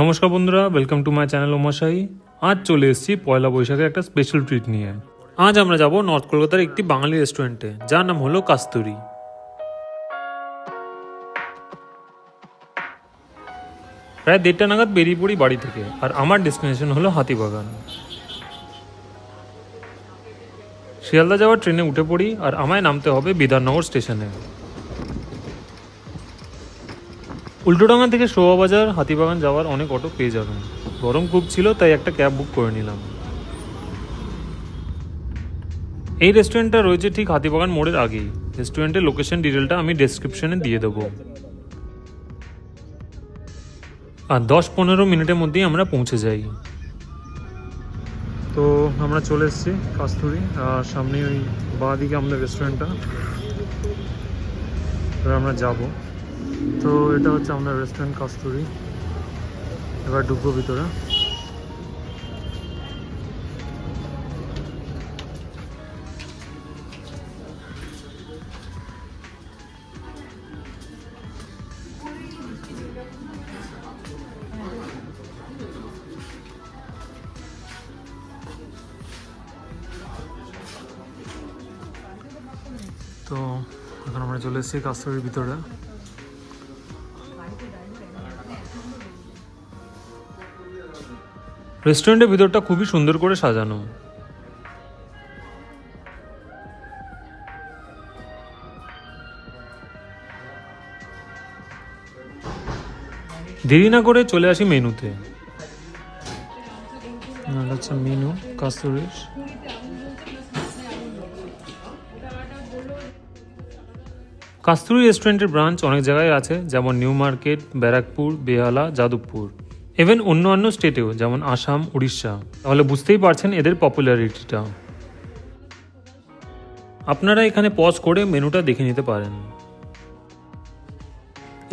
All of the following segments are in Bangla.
নমস্কার বন্ধুরা welcome to my channel Omashai আজ চলে এসেছি পয়লা বৈশাখের একটা স্পেশাল ট্রিট নিয়ে। আজ আমরা যাব নর্থ কলকাতার একটি বাঙালি রেস্টুরেন্টে যার নাম হলো কাস্তুরি প্রায় দেড়টা নাগাদ বেরিয়ে পড়ি বাড়ি থেকে, আর আমার ডেস্টিনেশন হলো হাতিবাগান। শিয়ালদা যাওয়ার ট্রেনে উঠে পড়ি, আর আমায় নামতে হবে বিধাননগর স্টেশনে উল্টোডাঙ্গা থেকে শোভাবাজার, হাতিবাগান যাওয়ার অনেক অটো পেয়ে যাবেন। গরম খুব ছিল, তাই একটা ক্যাব বুক করে নিলাম। এই রেস্টুরেন্টটা রয়েছে ঠিক হাতিবাগান মোড়ের আগেই। রেস্টুরেন্টের লোকেশন ডিটেলটা আমি ডেসক্রিপশনে দিয়ে দেবো। আর দশ পনেরো মিনিটের মধ্যেই আমরা পৌঁছে যাই। তো আমরা চলে এসেছি কাস্তুরি, আর সামনে ওই বাঁ দিকে আমাদের রেস্টুরেন্টটা আমরা যাব। তো এটা হচ্ছে আমাদের রেস্টুরেন্ট কাস্তুরি। এবার ঢুকবো ভিতরে। তো এখন আমরা চলে এসেছি কাস্তুরির ভিতরে। রেস্টুরেন্টের ভিতরটা খুবই সুন্দর করে সাজানো। দেরি না করে চলে আসি মেনুতে। মেনু কাস্তুরির কাস্তুরি রেস্টুরেন্টের ব্রাঞ্চ অনেক জায়গায় আছে, যেমন New Market, Barrackpore, Behala, Jadavpur. Even অন্য অন্য স্টেটেও যেমন আসাম, উড়িষ্যা, তাহলে বুঝতেই পারছেন এদের পপুলারিটিটা আপনারা এখানে পজ করে মেনুটা দেখে নিতে পারেন।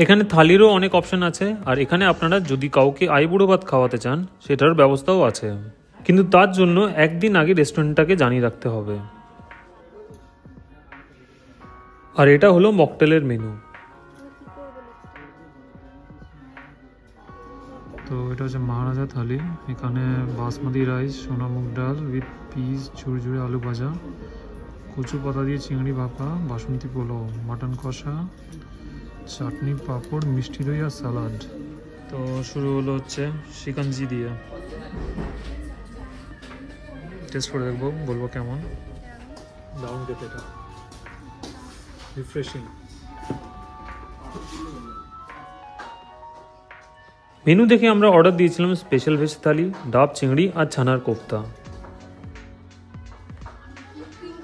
এখানে থালিরও অনেক অপশন আছে, আর এখানে আপনারা যদি কাউকে আইবুড়ো ভাত খাওয়াতে চান, সেটার ব্যবস্থাও আছে। কিন্তু তার জন্য একদিন আগে রেস্টুরেন্টটাকে জানিয়ে রাখতে হবে। আর এটা হলো মকটেলের মেনু তো এটা হচ্ছে মহারাজা থালি। এখানে বাসমতি রাইস, সোনা মুগ ডাল উইথ পিস ঝুড়ি ঝুড়ি আলু ভাজা, কচু পাতা দিয়ে চিংড়ি ভাপা বাসন্তী পোলাও, মাটন কষা, চাটনি পাঁপড়, মিষ্টি দই আর স্যালাড তো শুরু হলো হচ্ছে শিকাঞ্জি দিয়ে। টেস্ট করে দেখব, বলব কেমন? দারুণ খেতে এটা। রিফ্রেশিং মেনু দেখে আমরা অর্ডার দিয়েছিলাম স্পেশাল ভেজ থালি, ডাব, চিংড়ি আর ছানার কোফতা।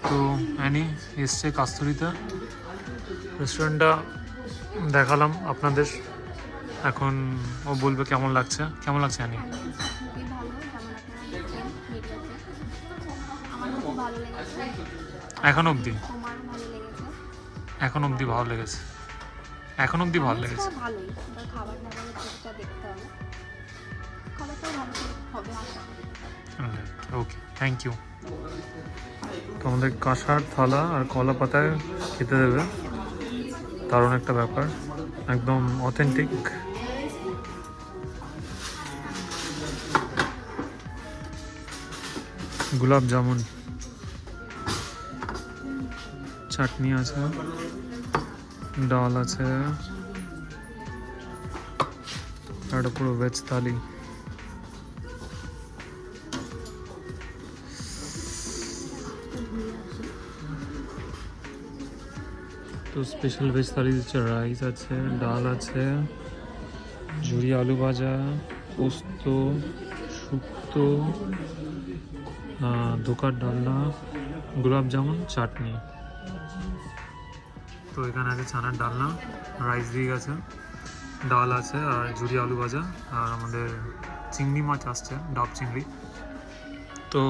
তো অ্যানি এসছে কাস্তুরিতে। রেস্টুরেন্টটা দেখালাম আপনাদের। এখন ও বলবে কেমন লাগছে। কেমন লাগছে অ্যানি? এখন অবধি? এখন অবধি ভালো লেগেছে। এখন অবধি ভালো লেগেছে। ভালোই। এবার খাবার দাবারের দেখতে হবে। খাবারটাও ভালো হবে আশা ওকে থ্যাংক ইউ তো আমাদের কাঁসার থালা আর কলা পাতায় খেতে দেবে। দারুণ একটা ব্যাপার একদম অথেন্টিক গোলাপ জামুন। চাটনি আছে ডাল আছে। একটা পুরো ভেজ থালি। তো স্পেশাল ভেজ থালি হচ্ছে রাইস আছে, ডাল আছে ঝুড়ি আলু ভাজা, পোস্ত, শুক্তো ধোকার ডালনা, গোলাপ জামুন, চাটনি। তো এখানে আছে ছানার ডালনা রাইস দিয়ে গেছে, ডাল আছে আর ঝুরি আলু ভাজা আর আমাদের চিংড়ি মাছ আসছে, ডাব চিংড়ি। তো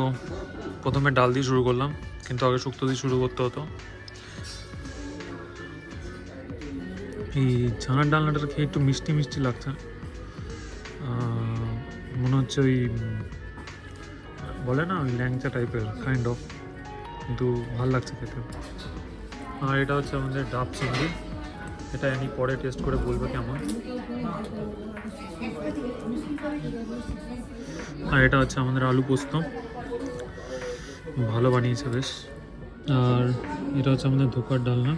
প্রথমে ডাল দিয়ে শুরু করলাম, কিন্তু আগে শুক্তো দিয়ে শুরু করতে হতো। এই ছানার ডালনাটা খেয়ে একটু মিষ্টি মিষ্টি লাগছে। মনে হচ্ছে ওই, বলে না ওই ল্যাংচা টাইপের কাইন্ড অফ কিন্তু ভালো লাগছে খেতে। আর এটা হচ্ছে আমাদের ডাব চিংড়ি। এটা আমি পরে টেস্ট করে বলব কেমন। আর এটা হচ্ছে আমাদের আলু পোস্ত। ভালো বানিয়েছে বেশ। আর এটা হচ্ছে আমাদের ধোকার ডালনা।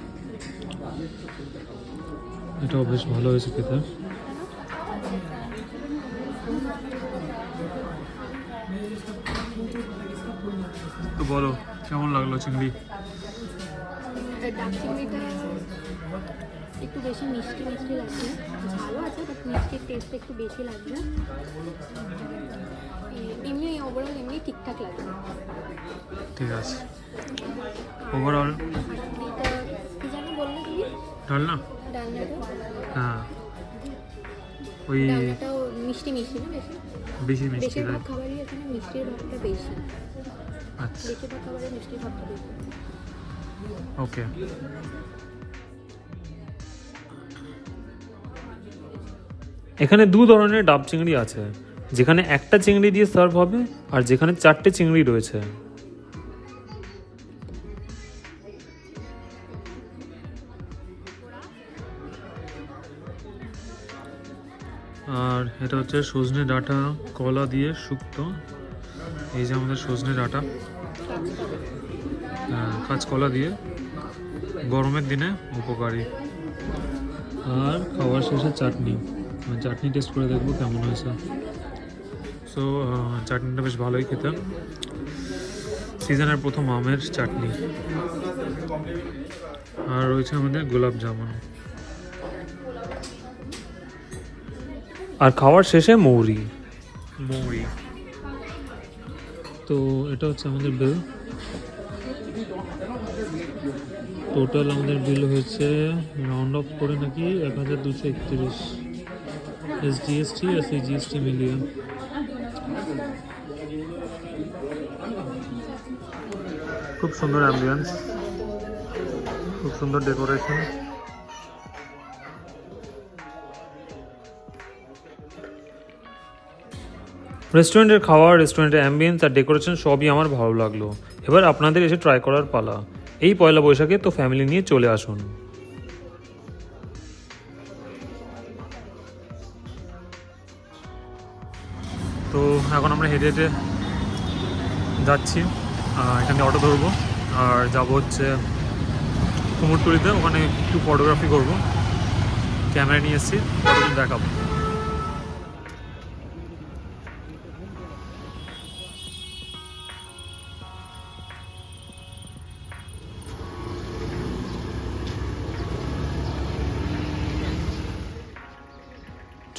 এটাও বেশ ভালো হয়েছে খেতে। তো বলো, কেমন লাগল চিংড়ি? ডাক চিংড়িটা একটু বেশি মিষ্টি মিষ্টি লাগছে। ভালো আছে বাট মিষ্টির টেস্ট একটু বেশি লাগছে। এমনি ওভারঅল এমনি ঠিকঠাক লাগছে ঠিক আছে। ওভারঅল ডালনা? ডালনাটা? হ্যাঁ। ওই মিষ্টি মিষ্টি না বেশি? বেশি মিষ্টি লাগে খাবারই এখানে মিষ্টির ভাবটা বেশি। আচ্ছা। বেশিরভাগ খাবারে মিষ্টির ভাবটা বেশি। ওকে এখানে দু ধরনের ডাব চিংড়ি আছে, যেখানে একটা চিংড়ি দিয়ে সার্ভ হবে আর যেখানে চারটে চিংড়ি রয়েছে। আর এটা হচ্ছে সজনে ডাঁটা, কলা দিয়ে শুক্তো। এই যে আমাদের সজনে ডাঁটা। কাঁচকলা দিয়ে গরমের দিনে উপকারী। আর খাওয়ার শেষে চাটনি। চাটনি টেস্ট করে দেখব কেমন হয়েছে সো চাটনিটা বেশ ভালোই খেতে। সিজনের প্রথম আমের চাটনি। আর রয়েছে আমাদের গোলাপ জামুন। আর খাওয়ার শেষে মৌরি। মৌরি। তো এটা হচ্ছে আমাদের বিল টোটাল আমাদের বিল হয়েছে রাউন্ড অফ করে নাকি এক হাজার দুশো একত্রিশ এস জিএসটি আর সেই জিএসটি মিলিয়ে খুব সুন্দর অ্যাম্বিয়েন্স খুব সুন্দর ডেকোরেশন রেস্টুরেন্টের খাওয়া রেস্টুরেন্টের অ্যাম্বিয়েন্স আর ডেকোরেশন সবই আমার ভালো লাগল। এবার আপনাদের এসে ট্রাই করার পালা। এই পয়লা বৈশাখে তো ফ্যামিলি নিয়ে চলে আসুন। তো এখন আমরা হেঁটে হেঁটে যাচ্ছি এখানে অটো ধরবো, আর যাব হচ্ছে কুমোরটুলিতে, ওখানে একটু ফটোগ্রাফি করব। ক্যামেরা নিয়ে এসেছি ফটো দেখাবো।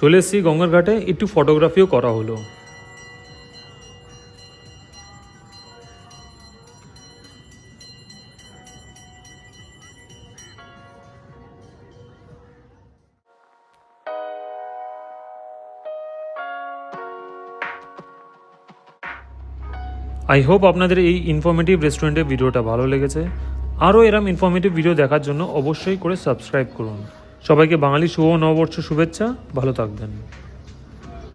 চলে এসেছি গঙ্গার ঘাটে, একটু ফটোগ্রাফিও করা হলো। আই হোপ আপনাদের এই ইনফরমেটিভ রেস্টুরেন্টের ভিডিওটা ভালো লেগেছে। আরও এরম ইনফরমেটিভ ভিডিও দেখার জন্য অবশ্যই করে সাবস্ক্রাইব করুন। সবাইকে বাঙালি শুভ নববর্ষ শুভেচ্ছা ভালো থাকবেন।